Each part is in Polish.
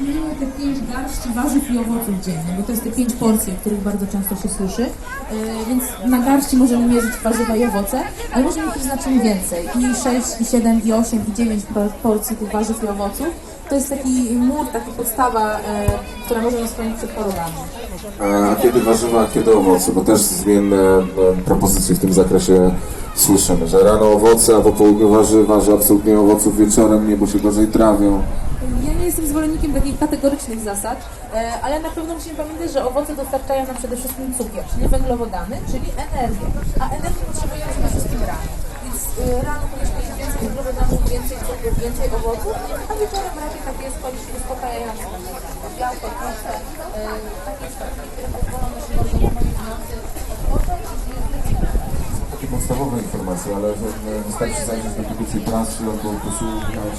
uśmielimy te pięć garści warzyw i owoców dziennie, bo to jest te pięć porcji, o których bardzo często się słyszy. Yy, więc na garści możemy mierzyć warzywa i owoce, ale możemy też znacznie więcej. I 6, i 7, i 8, i 9 por- porcji tych warzyw i owoców. To jest taki mur, taka podstawa, yy, która może nas chronić przed chorobami. A kiedy warzywa, a kiedy owoce? Bo też zmienne e, propozycje w tym zakresie słyszymy, że rano owoce, a po południu warzywa, że absolutnie owoców wieczorem nie, bo się gorzej trawią. Jestem zwolennikiem takich kategorycznych zasad, e, ale na pewno musimy pamiętać, że owoce dostarczają nam przede wszystkim cukier, czyli węglowodany, czyli energię. A energii potrzebujemy przede wszystkim rano. Więc e, rano powinniśmy mieć więcej węglowodanów, więcej cukrów, więcej owoców, a wieczorem raczej takie spać uspokajające, na przykład białko, tłuszcze, e, takie środki, które pozwolą naszym organizmowi w nocy Takie podstawowe informacje, ale e, wystarczy zajrzeć do publicy prasy albo posłuchać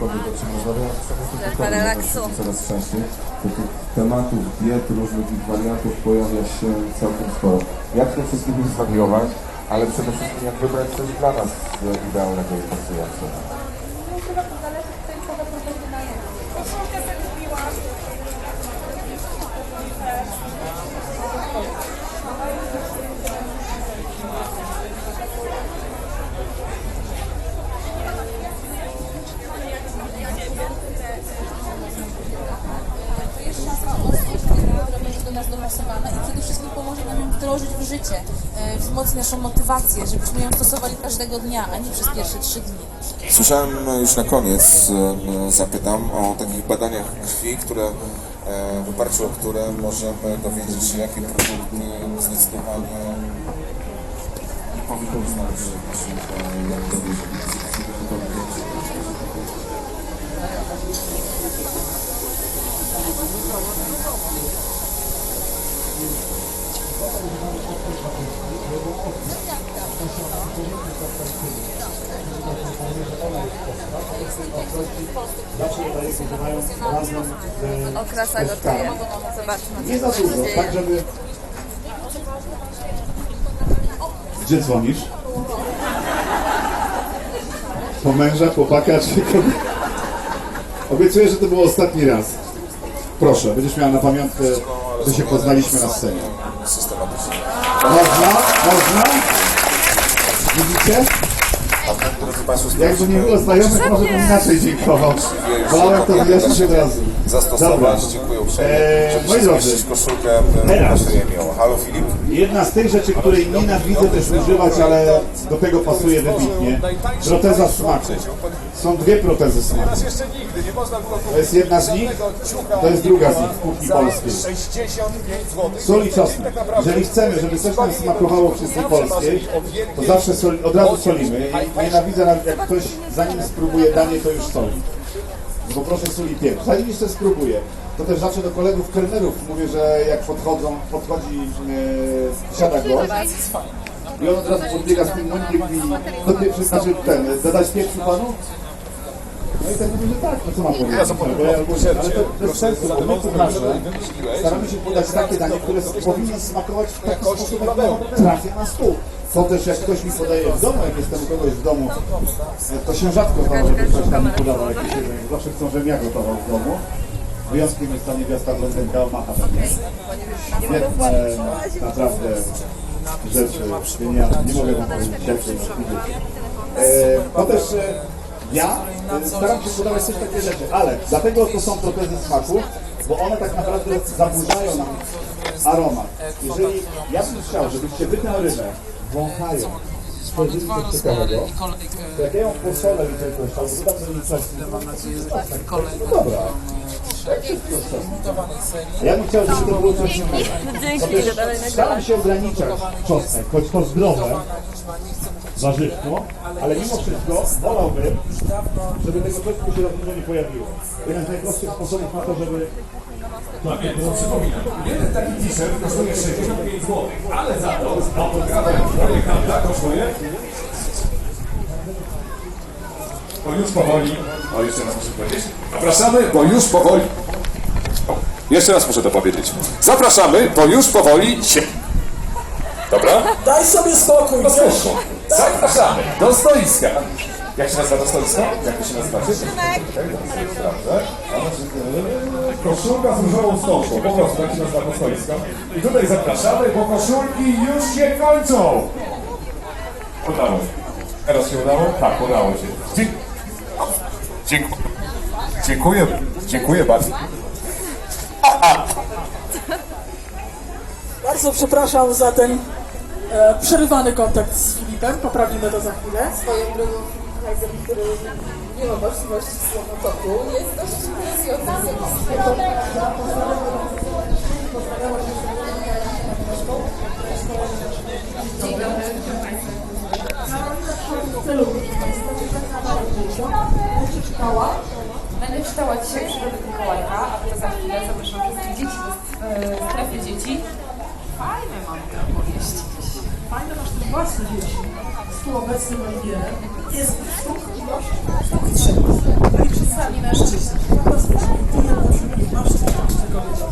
kogoś, o czym rozmawiałem z taką Dla relaksu. coraz częściej. Takich tematów, diet, różnych ich wariantów pojawia się całkiem sporo. Jak to wszystkim nie zwariować, ale przede wszystkim jak wybrać coś dla nas e, idealnego i pasującego. No chyba to zależy tutaj kogo profesjonalnego. To jest szafra osób, która będzie do nas dopasowana i przede wszystkim pomoże wdrożyć w życie, e, naszą motywację, żebyśmy ją stosowali każdego dnia, a nie przez pierwsze trzy dni. Słyszałem e, już na koniec, e, zapytam o takich badaniach krwi, które, w oparciu o które możemy dowiedzieć się, jakie produkty zdecydowanie powinny znaleźć jak to Okrasa gotuje. Zobaczmy, Nie za dużo, tak żeby... Gdzie dzwonisz? Po męża, chłopaka czy? Obiecuję, że to był ostatni raz. Proszę, będziesz miała na pamiątkę, że się poznaliśmy na scenie. Można? Można? Widzicie? A drodzy Państwo, Jakby nie było znajomych, może bym inaczej dziękował. Wolałem to wyjaśnić od razu. zastosować. Dobra. Dziękuję uprzejmie. Eee, Żeby moi się drodzy, zmieścić koszulkę, e, teraz. miło. Halo Filip. Jedna z tych rzeczy, której nienawidzę też używać, ale do tego pasuje wybitnie. Proteza smaku. Są dwie protezy smaku. To jest jedna z nich, to jest druga z nich w kuchni polskiej. Sól i czosnek. Jeżeli chcemy, żeby coś nam smakowało w kuchni polskiej, to zawsze soli, od razu solimy. I nienawidzę, nawet jak ktoś zanim spróbuje danie, to już soli. Bo proszę sól i pieprz. Zanim jeszcze spróbuję, to też zawsze do kolegów kelnerów mówię, że jak podchodzą, podchodzi, e, siada gość i on od razu podbiega z tym mąkiem i do pieprzu, znaczy ten, dodać pieprzu panu? No i tak mówię, że tak, no co mam powiedzieć? Ja, bo, ale to bez sensu, bo my kucharze staramy się podać takie danie, które powinno smakować w taki sposób, jak trafia na stół. To też jak ktoś mi podaje w domu, jak jestem u kogoś w domu, to się rzadko zdarza, żeby ktoś tam mi podawał jakieś jedzenie. Zawsze chcą, żebym ja gotował w domu. Wyjątkiem jest ta niewiasta blondynka Macha pewnie. Świetne, naprawdę rzeczy genialne. Nie mogę wam powiedzieć, jak to jest. E, To też e, ja e, staram się podawać też takie rzeczy, ale dlatego to są protezy smaku, bo one tak naprawdę zaburzają nam aromat. Jeżeli ja bym chciał, żebyście wy tę rybę wąchając spożyli coś ciekawego, to jak ja ją posolę i coś, albo dodam do niej czosnku, no dobra. Jak wszystko z czosnkiem. Ja bym chciał, żeby to było coś innego. Staram się ograniczać czosnek, choć to zdrowe warzywko, ale mimo wszystko wolałbym, żeby tego czosnku się za dużo nie pojawiło. Jeden z najprostszych sposobów na to, żeby No więc przypominam, jeden taki t-shirt kosztuje 65 zł, ale za to autografem projekt handla kosztuje... Bo już powoli... O, jeszcze raz muszę powiedzieć. Zapraszamy, bo już powoli... O, jeszcze raz muszę to powiedzieć. Zapraszamy, bo już powoli się... Dobra? Daj sobie spokój, spoko. Zapraszamy do stoiska. Jak się nazywa to stoisko? Jak to się nazywa? Koszulka z różową wstążką. Po prostu tak się nazywa to stoisko. I tutaj zapraszamy, bo koszulki już się kończą. Udało się. Teraz się udało? Tak, udało się. Dzie- Dziękuję. Dziękuję. Dziękuję bardzo. Bardzo przepraszam za ten e, przerywany kontakt z Filipem. Poprawimy to za chwilę. Swoją drogą Heiser, który nie ma możliwości słowotoku, jest dość imprenujący. Będę czytała dzisiaj przygody Mikołajka, a to za chwilę zapraszam wszystkich dzieci do e, strefy dzieci. Fajne mam te opowieści. Fajne masz też własne dzieci. Z tu obecnym Oliwierem. Jest sztuk? Sztuk trzy. I przedstawi mężczyzn. Fantastycznie. Ty jedno przybij. Masz co masz tego wiedzą.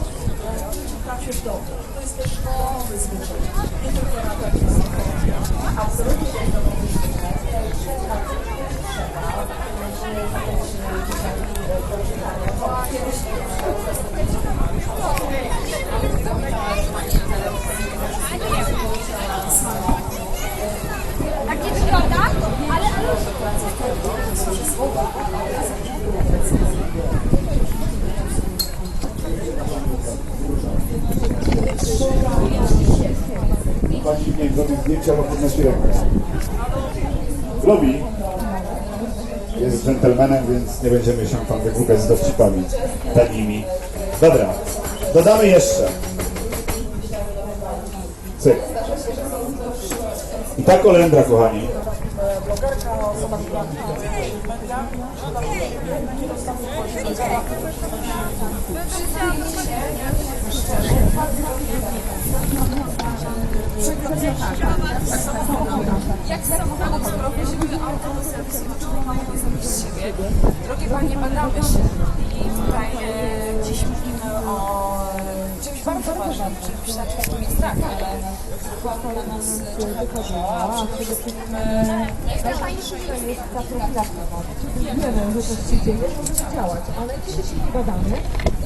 Tak się dobrze. To jest też nowy zwyczaj. Nie tylko na spotkaniu. Absolutnie robi zdjęcia, bo podnosi rękę. Robi. Jest dżentelmenem, więc nie będziemy się tam wygłupiać z dowcipami tanimi. Dobra, dodamy jeszcze. Cyk. I tak Olendra, kochani. Jak z samochodem, skoro wozimy auto do serwisu, to czemu mamy nie zrobić z siebie? Drogie Panie, badamy się i tutaj e, dziś mówimy o czymś bardzo ważnym, czyli przede wszystkim jest tak, ale chyba na nas czeka dużo, a przede wszystkim najważniejsze jest ta profilaktyka. Wiemy, że coś się dzieje, możemy działać, ale dzisiaj się nie badamy,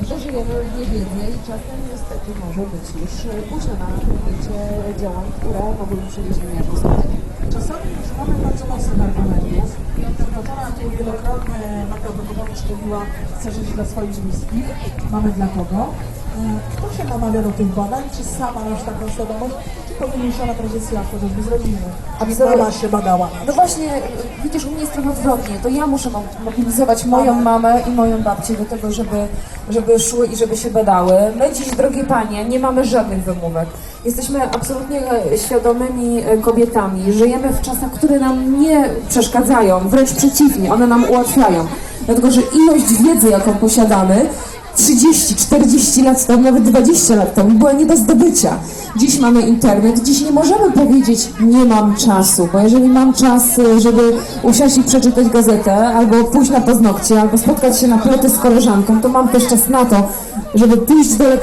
że żyjemy w niewiedzy i czasem niestety może być już późno na podjęcie działań, które mogłyby przynieść niejako skutek. Czasami używamy bardzo mocnych argumentów. Doktora tu wielokrotnie Dobrowicz mówiła, chce żyć dla swoich bliskich, mamy dla kogo. Kto się namawia do tych badań? Czy sama masz taką świadomość, czy pomniejszona tradycja chociażby z rodziny? Absolutnie. Mama się badała. No właśnie, widzisz, u mnie jest trochę odwrotnie. To ja muszę mo- mobilizować moją mamę i moją babcię do tego, żeby, żeby szły i żeby się badały. My dziś, drogie panie, nie mamy żadnych wymówek. Jesteśmy absolutnie e, świadomymi e, kobietami. Żyjemy w czasach, które nam nie przeszkadzają, wręcz przeciwnie, one nam ułatwiają. Dlatego, że ilość wiedzy, jaką posiadamy, 30, 40 lat temu, nawet 20 lat temu była nie do zdobycia. Dziś mamy internet, dziś nie możemy powiedzieć nie mam czasu, bo jeżeli mam czas, y, żeby usiąść i przeczytać gazetę, albo pójść na paznokcie, albo spotkać się na plotę z koleżanką, to mam też czas na to, żeby pójść do lekarza